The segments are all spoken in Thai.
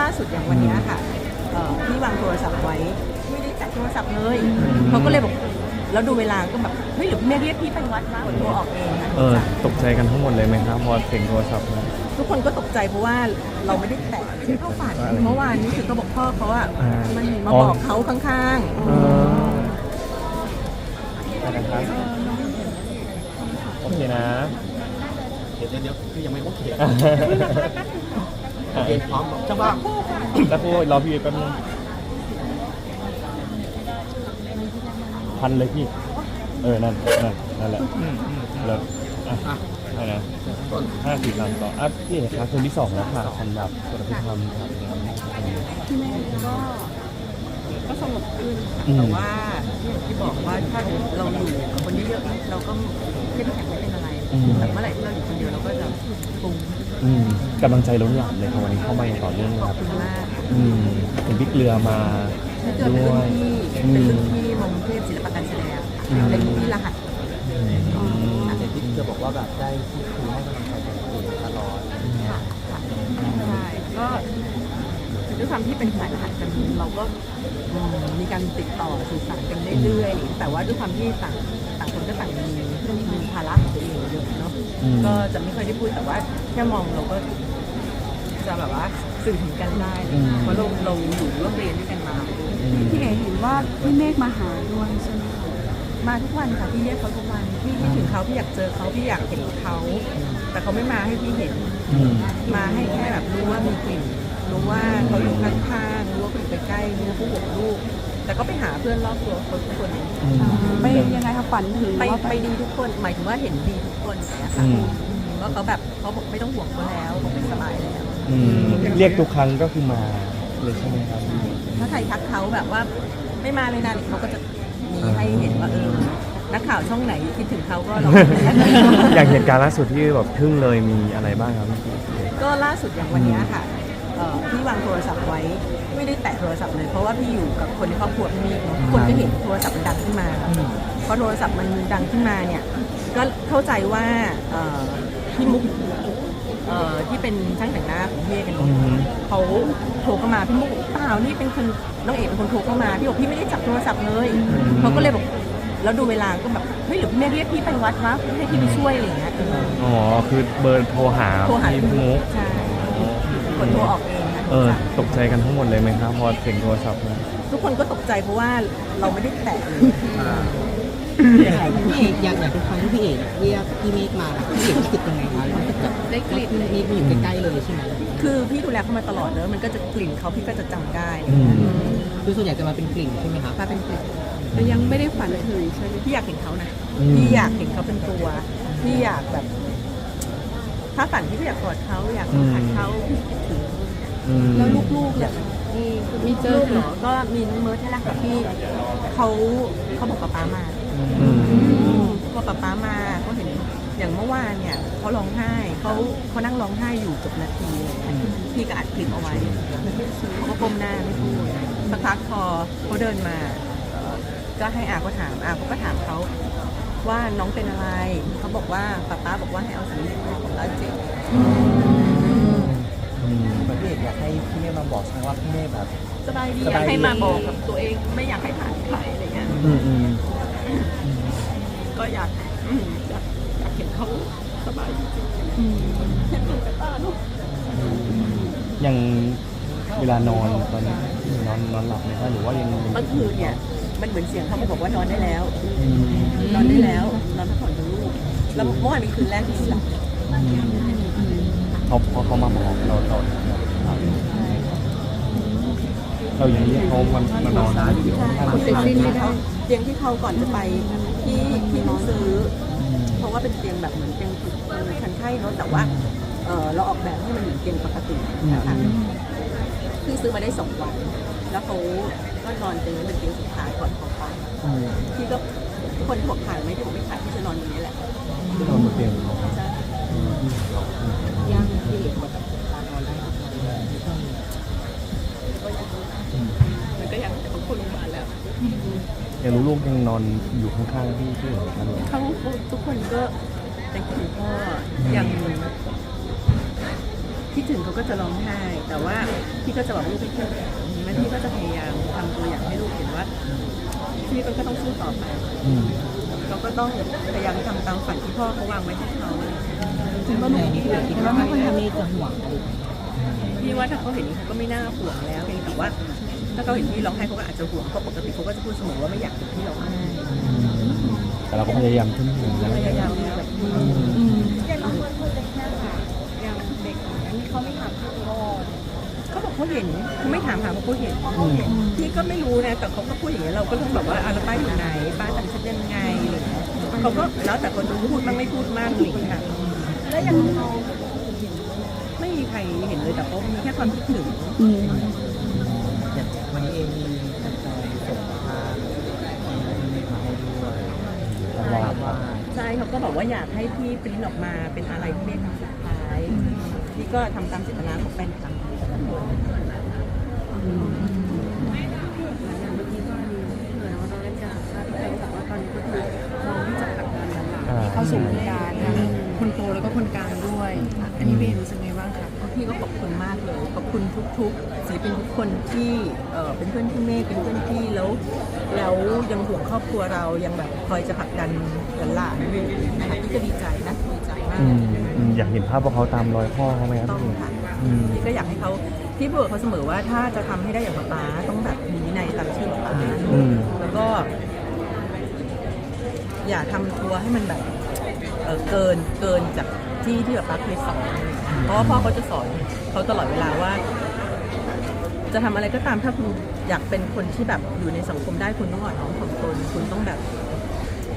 ล่าสุดอย่างวันเนี้ยค่ะเอ่อพี่วางโทรศัพท์ไว้ไม่ได้แตะโทรศัพท์เลยเขาก็เลยบอกแล้วดูเวลาก็แบบเฮ้ยหรือแม่เรียกพี่ไปวัดวะกดโทรออกเองค่ะเออตกใจกันทั้งหมดเลยไหมครับพอเสียงโทรศัพท์มาทุกคนก็ตกใจเพราะว่าเราไม่ได้แตะที่เข้าฝันอะไรเมื่อวานนี้คือก็บอกพ่อเขาอะอ่ามันมาอ๋อบอกเขาข้างเออไปนะครับโอเคนะ เดี๋ยวเดี๋ยวคือยังไม่โอเค โอเคพร้อมใช่ป่ะแล้วพูดรอพี่แป๊บนึงพันเลยพี่ เออ นั่น นั่น นั่นแหละแล้วอะอะไรนะห้าสี่สามต่ออะพี่เอกครับคนที่สองแล้วค่ะสำหรับกฎพิธรรมครับๆที่แม่ก็ก็สงบขึ้นอืมแต่ว่าอย่างที่บอกว่าถ้าเราอยู่กับคนเยอะๆเราก็เข้มแข็งไม่เป็นอะไร แต่เมื่อไหร่ที่เราอยู่คนเดียวเราก็จะปรุงอืมกำลังใจล้นหลามเลยครับวันนี้เข้ามาอย่างต่อเนื่องเลยขอครับบคุณมากอืมเห็นพี่เกลือมาถ้าเกิดเป็นด้วรุ่ยนพี่อืเป็นมรุ่นพี่มงเทพศิลปการแสดงอืม เป็นรุ่นพี่รหัสอืมเห็นที่จะบอกว่าแบบได้ที่คุยให้กำลังใจกันอยู่ตลอด ค่ะค่ะใช่ก็ด้วยความที่เป็นสายรหัสกันเราก็อืมมีการติดต่อสื่อสารกันเรื่อยๆแต่ว่าด้วยความที่ต่างต่าง คนก็ต่างมีมีภาระของตัวเองเยอะเนาะอืม ก็จะไม่ค่อยได้พูดแต่ว่า แค่มองเราก็ จะแบบว่าสื่อถึงกันได้เลยเพราะเราเราอยู่ร่วมเรียนด้วยกันมาอืมพี่เอ๋เห็นว่าพี่เมฆมาหาด้วยใช่ไหมคะมาทุกวันค่ะพี่เรียกเขาทุกวันพี่คิดถึงเขาพี่อยากเจอเขาพี่อยากเห็นเขาแต่เขาไม่มาให้พี่เห็น อืม มาให้แค่แบบรู้ว่ามีกลิ่นรู้ว่าเขาอยู่ข้างๆรู้ว่าเขาอยู่ใกล้ๆรู้ว่าเขาห่วงลูก แต่ก็ไปหาเพื่อนรอบตัวเขาทุกคนอืมไปยังไงคะฝันถึงไปว่าไปดีทุกคน หมายถึงว่าเห็นดีทุกคนอย่างเงี้ยค่ะอืมอืม ว่าเขาแบบเขาบอกไม่ต้องห่วงเขาแล้วเขาเป็นสบายแล้ว อืมเรียกทุกครั้งก็คือมาเลยใช่ไหมครับ ถ้าใครทักเขาแบบว่าไม่มาเลยนะเดี๋ยวเขาก็จะมีให้เห็นว่าเออนักข่าวช่องไหนคิดถึงเขาก็ลอง อย่างเหตุการณ์ล่าสุดที่แบบทึ่งเลยมีอะไรบ้างครับพี่ก็ล่าสุดอย่างวันเนี้ยค่ะเอ่อ พี่วางโทรศัพท์ไว้ ไม่ได้แตะโทรศัพท์เลย เพราะว่าพี่อยู่กับคนในครอบครัวพี่มีเนอะคนก็เห็นโทรศัพท์มันดังขึ้นมาพอโทรศัพท์มันดังขึ้นมาเนี่ยก็เข้าใจว่าเอ่อพี่มุกเอ่อที่เป็นช่างแต่งหน้าของพี่เอกกันเนอะเขาโทรเข้ามาพี่มุกบอกเปล่านี่เป็นคนน้องเอกเป็นคนโทรเข้ามาพี่บอกพี่ไม่ได้จับโทรศัพท์เลยเขาก็เลยบอกแล้วดูเวลาก็แบบเฮ้ยหรือแม่เรียกพี่ไปวัดวะให้พี่ไปช่วยอะไรอย่างเงี้ยเอออ๋อคือเบอร์โทรหาโทรหาพี่พี่มุกใช่ กดโทรออกเองค่ะเออตกใจกันทั้งหมดเลยไหมครับพอเสียงโทรศัพท์มาทุกคนก็ตกใจเพราะว่าเราไม่ได้แตะเลยพี่เอกอยากอยากทุกครั้งที่พี่เอกเรียกพี่เมฆมาพี่เอกรู้สึกยังไงคะรู้สึกแบบได้กลิ่นเมฆมาอยู่ใกล้ๆเลยใช่ไหมคือพี่ดูแลเขามาตลอดเนอะมันก็จะกลิ่นเขาพี่ก็จะจำได้อืมคือส่วนใหญ่จะมาเป็นกลิ่นใช่ไหมคะมาเป็นกลิ่นแต่ยังไม่ได้ฝันถึงใช่ไหมพี่อยากเห็นเขานะอืมพี่อยากเห็นเขาเป็นตัวพี่อยากแบบ ถ้าฝันพี่อยากกอดเขาอยากสัมผัสเขาคิดถึงอืมแล้วลูกๆเนี่ยมีมีเจอลูกเหรอก็มีน้องเมิร์ดนี่แหละค่ะพี่เขาเขาบอกป๊าป๊ามาอืมพอป๊าป๊ามาเขาเห็นอย่างเมื่อวานเนี่ยเขาร้องไห้เขาเขานั่งร้องไห้อยู่เกับนาทีเลยพี่ก็อัดคลิปเอาไว้เขาก็ก้มหน้าไม่พูดสักพักพอเขาเดินมา ก็ให้อาเขาถามอาเขาก็ถามเขา ว่าน้องเป็นอะไร เขาบอกว่าป๊าป๊าบอกว่าให้เอาสำลีมาของเราเจ็บพี่เอกอยากให้พี่เมฆมาบอกช่ไหมว่าพี่เมฆแบบสบายดีอยากให้มาบอกกับตัวเองไม่อยากให้ผ่านใครอะไรเงี้ยก็อยากอยากอยากเห็นเขาสบายจริงๆเห็นตุ๊กตาลูกอย่างเวลานอนตอนนี้นอนนอนหลับไหมครับหรือว่ายังยังเมื่อคืนเนี่ย มันเหมือนเสียงเขามาบอกว่านอนได้แล้วอืมนอนได้แล้วนอนพักผ่อนกับลูกแล้วเมื่อวานเป็นคืนแรกที่หลับเขาพอเขามาบอกเราเราเรายังเรียกเขามันมานอนอยู่ข้างบนเตียงที่เขาเตียงที่เขาก่อนจะไปที่ที่น้องซื้อ เพราะว่าเป็นเตียงแบบเหมือนเตียงคนไข้เนาะแต่ว่าเออเราออกแบบให้มันเหมือนเตียงปกตินะคะพี่ซื้อมาได้สองวัน แล้วเขา ก็นอนเตียงนี้เป็นเตียงสุดท้ายก่อนเขาไปอืมพี่ก็คนที่บอกขายไหมที่บอกไม่ขายพี่จะนอนอยู่นี้แหละที่นอนบนเตียงใช่ย่างพี่เอกมาแบบตานอนได้ก็ยังมันก็ยังแต่บางคนโรงพยาบาลแล้วยังรู้ลูกยังนอนอยู่ข้างๆที่ที่เหมือนกันเลยเขาทุกคนก็เป็นคิดถึงพ่ออย่างคิดถึงเขาก็จะร้องไห้ แต่ว่าพี่ก็จะบอกลูกพี่เข้มแข็งแม่พี่ก็จะพยายามทำตัวอย่าง ให้ลูกเห็นว่าพี่ก็ต้องสู้ต่อไปอืมเราก็ต้องพยายามทำตามฝันที่พ่อเขาวางไว้ให้เขาอะไรอย่างเงี้ยจริงๆก็หนูคิดว่าคิดว่าไม่ค่อยเมฆจะห่วงอะไรพี่ว่าถ้าเขาเห็นเขาก็ไม่น่าห่วงแล้วเพียงแต่ว่า ถ้าเขาเห็นพี่ร้องไห้เขาก็อาจจะห่วงเพราะปกติเขาก็จะพูดเสมอว่าไม่อยากเห็นพี่ร้องไห้แต่เราก็พยายามขึ้นถึงแล้วพยายามแบบอย่างบางคนคนเล็กเนี่ยค่ะอย่างเด็กอันนี้เขาไม่ถามพี่พ่อ เขาบอกเขาเห็นเขาไม่ถามหาเพราะเขาเห็นพี่ก็ไม่รู้นะแต่เขาก็พูดอย่างนี้ยเราก็ต้องแบบว่าอะแล้วป้าอยู่ไหนป้าทำฉันยังไงอะไรอย่างเงี้ยเขาก็แล้วแต่คนจะพูดบ้างไม่พูดมากอะไรอย่างเงี้ยค่ะแล้วอย่างน้องไม่มีใครเห็นเลยแต่เขามีแค่ความคิดถึง อืมอย่างวันนี้เองมีแฟนๆส่งภาพที่เมฆมาให้ด้วยว่าว่าใช่เขาก็บอกว่าอยากให้พี่ปริ้นออกมาเป็นอะไรที่เมฆทำสุดท้ายพี่ก็ทำตามเจตนาของแฟนคลับแต่ละคนอ่าเข้าสู่วงการทั้งคนโตแล้วก็คนกลางด้วย อันนี้เรียนรู้สึกไงบ้างคะพี่ก็ขอบคุณมากเลยขอบคุณทุกๆศิลปินทุกคนที่เอ่อเป็นเพื่อนพี่เมฆเป็นเพื่อนพี่แล้ว แล้วยังห่วงครอบครัวเรายังแบบคอยจะผลักดันหลานๆอยู่นะคะพี่ก็ดีใจนะดีใจมาก อืมอืมอยากเห็นภาพพวกเขาตามรอยพ่อเขาไหมครับ ต้องพี่ค่ะอืม พี่ก็อยากให้เขาที่พูดกับเขาเสมอว่าถ้าจะทำให้ได้อย่างป๊าป๊าต้องแบบมีวินัยตามชื่อป๊าป๊าอืมแล้วก็ อย่าทำตัวให้มันแบบเออเกินเกินจากที่ที่แบบป๊าเคยสอน เพราะว่าพ่อเขาจะสอนเขาตลอดเวลาว่า จะทำอะไรก็ตามถ้าคุณอยากเป็นคนที่แบบอยู่ในสังคมได้คุณต้องอ่อนน้อมถ่อมตนคุณต้องแบบ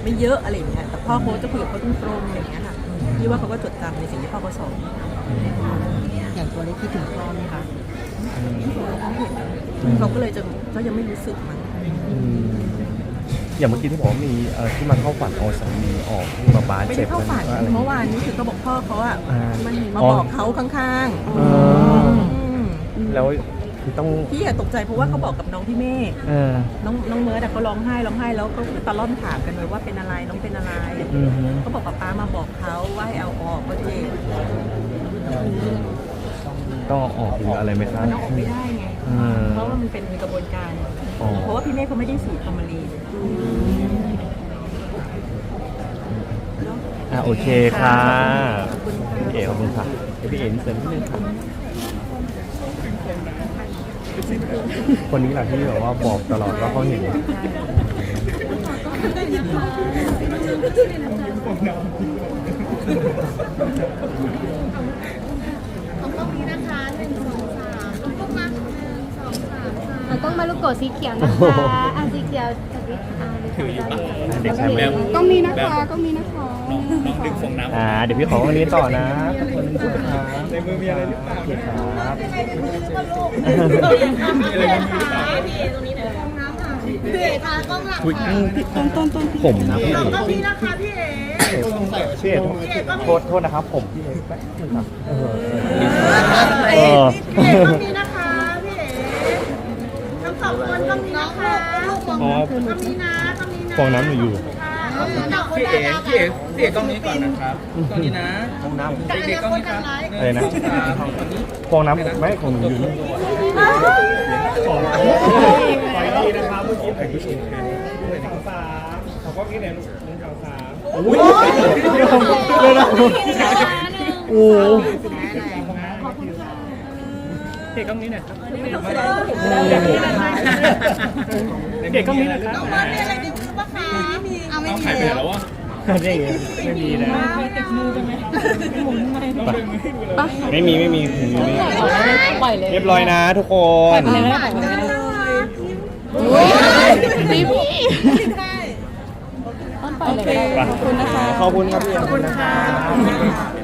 ไม่เยอะอะไรอย่างเงี้ยแต่พ่อเขาจะคุยกับเขาตรงๆอย่างเงี้ยค่ะ พี่ว่าเขาก็จดจำในสิ่งที่พ่อเขาสอนอย่างตัวเล็กคิดถึงพ่อไหมคะเขาก็เลยจะก็ยังไม่รู้สึกมั้งอืมอย่างเมื่อกี้ที่บอกว่ามีเอ่อที่มาเข้าฝันเอาสามีออกที่มาบาดไม่เจ็ได้บเข้าฝันอะไรเมื่อวานนี้คือเขาบอกพ่อเขาอะอ่ามันเห็นมาอ๋อบอกเขาข้างเอๆออืมแล้ว คือต้องพี่อะตกใจเพราะว่าเขาบอกกับน้องพี่เมฆเออ น้องน้องเมิร์ดอะเขาร้องไห้ร้องไห้แล้วก็ตะล่อมถามกันเลยว่าเป็นอะไรน้องเป็นอะไรอือฮึ เขาบอกป๊าป๊ามาบอกเขาว่าให้เอาออกก็เจ็บต้องเอาออกหรืออะไรไหมครับมันเอาออกไม่ได้ไงเออเพราะว่ามันเป็นกระบวนการ อ๋อเพราะว่าพี่เมฆเขาไม่ได้สูดฟอร์มาลีนอะโอเคค่ะขอบคุณค่ะพี่เอ๋ขอบคุณค่ะเดี๋ยวพี่เอ๋เสริมนิดนึง ค่ะคนนี้แหละที่แบบว่าบอกตลอดว่าเขาเห็นของกล้องนี้นะคะหนึ่งสองสามต้องกล้องมาหนึ่งสองสามค่ะเราต้องมาลูกโกดสีเขียวนะคะอะสีเขียวสวิตอ่าถืออยู่ปะเด็กชายแบมต้องมีนะคะ ก็มีนะคะอ่าเดี๋ยวพี่ขอวันนี้ต่อนะขอบคุณครับในมือมีอะไรหรือเปล่าโอเคครับพี่เอกค่ะกล้องหลังค่ะต้นต้นต้นผมนะพี่เอ๋ล้องนี้นะคะพี่เอกพี่เอ๋โทษโทษนะครับ ผมพี่เอ๋แป๊บนึงครับเออพี่เออกพี่เอกกล้องนี้นะคะพี่เอกทั้งสองคนกล้องนี้นะคะลูกมองอ๋อกล้องนี้นะกล้องนี้นะฟองน้ำอยู่ พี่เอกพี่เอกพี่เอกกล้องนี้ก่อนนะครับกล้องนี้นะฟองน้ำเด็กๆกล้องนี้ค่ะอะไรนะฟองน้ำไม่ของหนูอยู่นี่ขอดีนะครับเมื่อกี้ถ่ายผู้ชมกันหนึ่งสองสามขอกล้องนี้หน่อยหนึ่งสองสามอุ้ยเลยนะโอ้พี่เอกกล้องนี้หน่อยครับเด็กกล้องนี้นะครับ น้องมันมีอะไรในมือปะคะเอาไม่มีถ่ายไปไหนแล้ววะนี่ไม่มีนะปะไม่มีไม่มีถึงไม่มีปล่อยเลยเรียบร้อยนะทุกคนเลยนะรีบต้นปล่อยเลยขอบคุณนะคะขอบคุณครับพี่ขอบคุณนะคะ